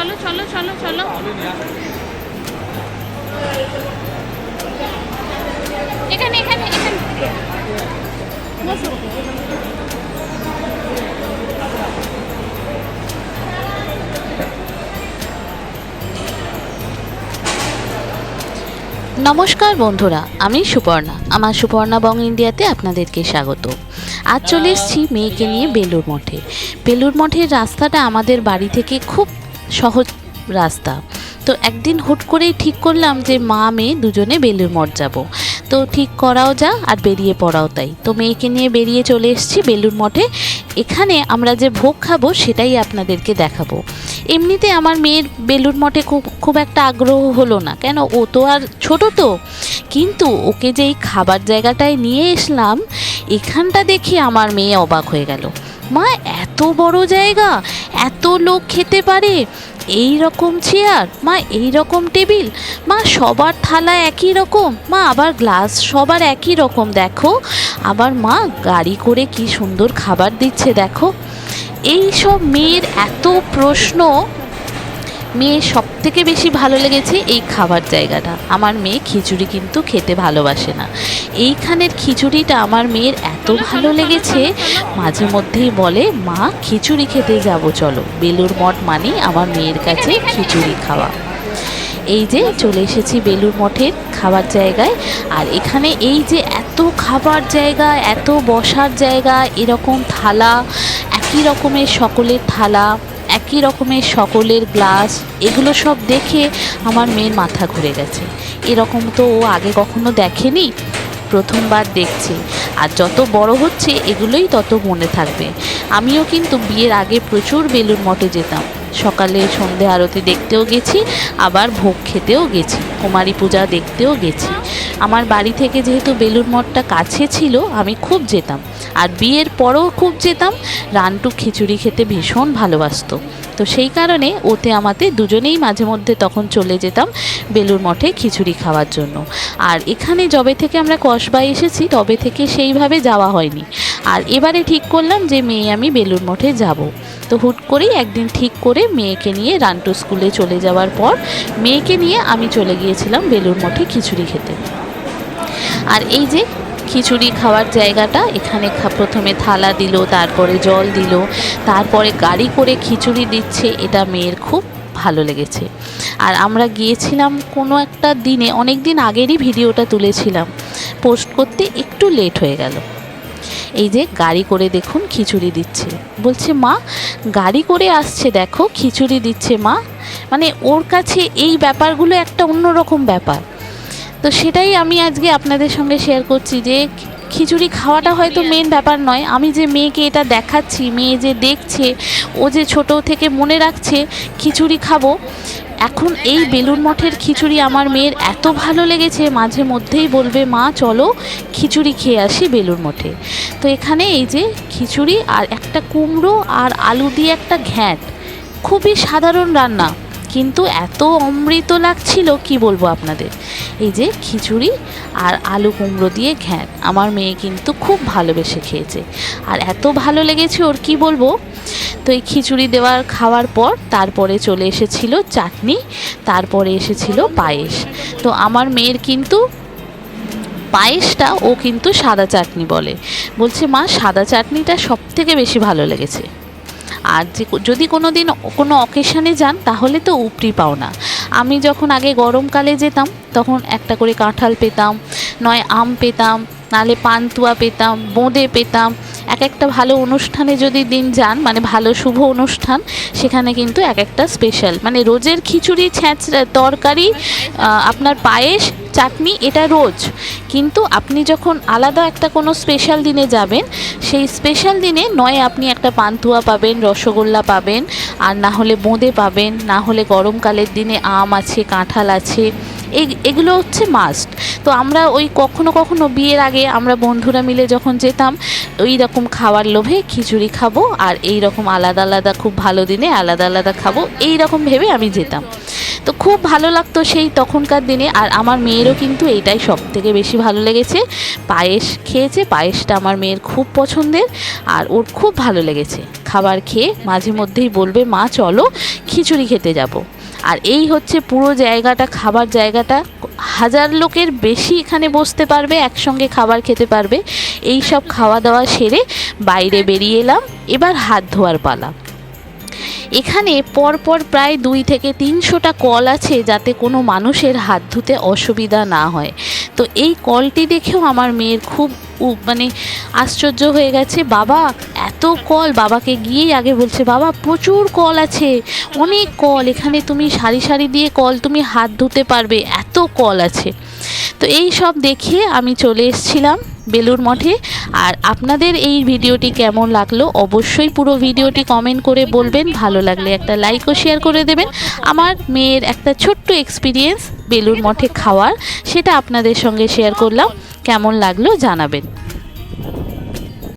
চলো চলো চলো চলো। এখানে এখানে নমস্কার বন্ধুরা, আমি সুপর্ণা। আমার সুপর্ণা বং ইন্ডিয়াতে আপনাদেরকে স্বাগত। আজ চলে এসেছি মেয়েকে নিয়ে বেলুর মঠে। বেলুর মঠের রাস্তাটা আমাদের বাড়ি থেকে খুব সহজ রাস্তা। তো একদিন হুট করেই ঠিক করলাম যে মা, মেয়ে দুজনে বেলুর মঠ যাব। তো ঠিক করাও যা আর বেরিয়ে পড়াও তাই। তো মেয়েকে নিয়ে বেরিয়ে চলে এসেছি বেলুর মঠে। এখানে আমরা যে ভোগ খাব সেটাই আপনাদেরকে দেখাবো। এমনিতে আমার মেয়ের বেলুর মঠে খুব খুব একটা আগ্রহ হলো না। কেন? ও তো আর ছোট তো। কিন্তু ওকে যে এই খাবার জায়গাটায় নিয়ে এসলাম, এখানটা দেখে আমার মেয়ে অবাক হয়ে গেল। মা এত বড় জায়গা, এত লোক খেতে পারে। এই রকম চেয়ার মা, এই রকম টেবিল মা, সবার থালা একই রকম, মা, আবার গ্লাস সবার একই রকম, দেখো। আবার মা, গাড়ি করে কি সুন্দর খাবার দিচ্ছে, দেখো। এই সব মেয়ের এত প্রশ্ন মেয়ের সব থেকে বেশি ভালো লেগেছে এই খাবার জায়গাটা। আমার মেয়ে খিচুড়ি কিন্তু খেতে ভালোবাসে না। এইখানের খিচুড়িটা আমার মেয়ের এত ভালো লেগেছে, মাঝে মধ্যেই বলে, মা, খিচুড়ি খেতে যাব, চলো। বেলুর মঠ মানেই আমার মেয়ের কাছে খিচুড়ি খাওয়া। এই যে চলে এসেছি বেলুর মঠের খাবার জায়গায়, আর এখানে এই যে এত খাবার জায়গা, এত বসার জায়গা, এরকম থালা, একই রকমের সকলের থালা একই রকমের সকলের গ্লাস, এগুলো সব দেখে আমার মেয়ের মাথা ঘুরে গেছে। এরকম তো ও আগে কখনো দেখেনি? প্রথমবার দেখছে। আর যত বড় হচ্ছে, এগুলোই তত মনে থাকবে। আমিও কিন্তু বিয়ের আগে প্রচুর বেলুর মঠে যেতাম। সকালে সন্ধে আরতি দেখতেও গেছি, আবার ভোগ খেতেও গেছি, কুমারী পূজা দেখতেও গেছি। আমার বাড়ি থেকে যেহেতু বেলুর মঠটা কাছে ছিল, আমি খুব যেতাম। আর বিয়ের পরেও খুব যেতাম। রানটু খিচুড়ি খেতে ভীষণ ভালোবাসতো। তো সেই কারণে ওতে আমাতে দুজনেই মাঝে মধ্যে তখন চলে যেতাম বেলুর মঠে খিচুড়ি খাওয়ার জন্য। আর এখানে যবে থেকে আমরা কসবায় এসেছি, তবে থেকে সেইভাবে যাওয়া হয়নি। আর এবারে ঠিক করলাম যে মেয়ে আমি বেলুর মঠে যাব। তো হুট করেই একদিন ঠিক করে মেয়েকে নিয়ে রানটু স্কুলে চলে যাওয়ার পর মেয়েকে নিয়ে আমি চলে গিয়েছিলাম বেলুর মঠে খিচুড়ি খেতে। আর এই যে খিচুড়ি খাওয়ার জায়গাটা। এখানে প্রথমে থালা দিল, তারপরে জল দিল, তারপরে গাড়ি করে খিচুড়ি দিচ্ছে। এটা মেয়ের খুব ভালো লেগেছে। আর আমরা গিয়েছিলাম কোনো একটা দিনে, অনেক দিন আগেরই ভিডিওটা তুলেছিলাম, পোস্ট করতে একটু লেট হয়ে গেল। এই যে গাড়ি করে দেখুন খিচুড়ি দিচ্ছে। বলছে, মা, গাড়ি করে আসছে, দেখো, খিচুড়ি দিচ্ছে মা। মানে ওর কাছে এই ব্যাপারগুলো একটা অন্যরকম ব্যাপার। তো সেটাই আমি আজকে আপনাদের সঙ্গে শেয়ার করছি যে খিচুড়ি খাওয়াটা হয়তো মেন ব্যাপার নয়। আমি যে মেয়েকে এটা দেখাচ্ছি, মেয়ে যে দেখছে, ও যে ছোট থেকে মনে রাখছে, খিচুড়ি খাব। এখন এই বেলুন মঠের খিচুড়ি আমার মেয়ের এত ভালো লেগেছে, মাঝে মধ্যেই বলবে, মা, চলো খিচুড়ি খেয়ে আসি বেলুন মঠে। তো এখানে এই যে খিচুড়ি আর একটা কুমড়ো আর আলু দিয়ে একটা ঘ্যাঁট। খুবই সাধারণ রান্না। কিন্তু এত অমৃত লাগছিল, কি বলব আপনাদের? এই যে খিচুড়ি আর আলু কুমড়ো দিয়ে ঘ্যাঁট আমার মেয়ে কিন্তু খুব ভালোবেসে খেয়েছে। আর এত ভালো লেগেছে ওর, কি বলব? তো এই খিচুড়ি দেওয়ার খাওয়ার পর তারপরে চলে এসেছিল চাটনি, তারপরে এসেছিল পায়েস। তো আমার মেয়ের কিন্তু পায়েসটা ও কিন্তু সাদা চাটনি বলে। বলছে, মা, সাদা চাটনিটা সব থেকে বেশি ভালো লেগেছে। আর যে যদি কোনো দিন কোনো অকেশানে যান, তাহলে তো উপরি পাও না। আমি যখন আগে গরমকালে যেতাম, তখন একটা করে কাঁঠাল পেতাম, নয় আম পেতাম, নালে পান্তুয়া পেতাম, বোঁদে পেতাম এক একটা ভালো অনুষ্ঠানে যদি দিন যান মানে ভালো শুভ অনুষ্ঠান, সেখানে কিন্তু এক একটা স্পেশাল মানে রোজের খিচুড়ি ছ্যাঁচড়া তরকারি আপনার পায়েস, চাটনি, এটা রোজ। কিন্তু আপনি যখন আলাদা একটা কোনো স্পেশাল দিনে যাবেন, সেই স্পেশাল দিনে নয় আপনি একটা পান্তুয়া পাবেন, রসগোল্লা পাবেন, আর না হলে বোঁদে পাবেন, না হলে গরমকালের দিনে আম আছে, কাঁঠাল আছে এগুলো হচ্ছে মাস্ট তো আমরা ওই কখনো কখনো বিয়ের আগে আমরা বন্ধুরা মিলে যখন যেতাম, ওই রকম খাওয়ার লোভে খিচুড়ি খাব আর এই রকম আলাদা আলাদা খুব ভালো দিনে আলাদা আলাদা খাব, এই রকম ভেবে আমি যেতাম। তো খুব ভালো লাগতো সেই তখনকার দিনে আর আমার মেয়েরও কিন্তু এইটাই সব থেকে বেশি ভালো লেগেছে। পায়েস খেয়েছে, পায়েসটা আমার মেয়ের খুব পছন্দের আর ওর খুব ভালো লেগেছে। খাবার খেয়ে মাঝে মধ্যেই বলবে, মা, চলো খিচুড়ি খেতে যাব। আর এই হচ্ছে পুরো জায়গাটা, খাবার জায়গাটা। হাজার লোকের বেশি এখানে বসতে পারবে, একসঙ্গে খাবার খেতে পারবে। এই সব খাওয়া দাওয়া সেরে বাইরে বেরিয়ে এলাম, এবার হাত ধোয়ার পালা। এখানে পরপর প্রায় দুই থেকে তিনশোটা কল আছে যাতে কোনো মানুষের হাত ধুতে অসুবিধা না হয়। তো এই কলটি দেখেও আমার মেয়ের খুব মানে আশ্চর্য হয়ে গেছে, বাবা, এত কল বাবাকে গিয়েই আগে বলছে, বাবা, প্রচুর কল আছে, অনেক কল এখানে তুমি সারি সারি দিয়ে কল তুমি হাত ধুতে পারবে, এত কল আছে। তো এই সব দেখে আমি চলে এসেছিলাম। বেলুর মঠে। আর আপনাদের এই ভিডিওটি কেমন লাগল অবশ্যই পুরো ভিডিওটি কমেন্ট করে বলবেন। ভালো লাগলে একটা লাইক ও শেয়ার করে দেবেন। আমার মেয়ের একটা ছোট্ট এক্সপিরিয়েন্স বেলুর মঠে খাওয়ার, সেটা আপনাদের সঙ্গে শেয়ার করলাম। কেমন লাগল জানাবেন।